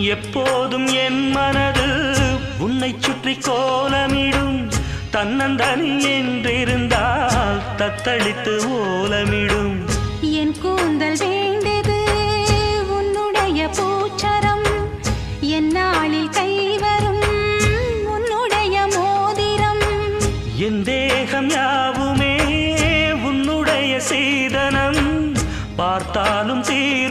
எப்போதும் என் மனது உன்னை சுற்றி கோலமிடும். தன்னந்தனி என்றிருந்தால் தத்தளித்து ஓலமிடும். என் கூந்தல் வேண்டது உன்னுடைய பூச்சரம். என் நாளில் கைவரும் உன்னுடைய மோதிரம். என் தேகம் யாவுமே உன்னுடைய சீதனம். பார்த்தாலும் தீ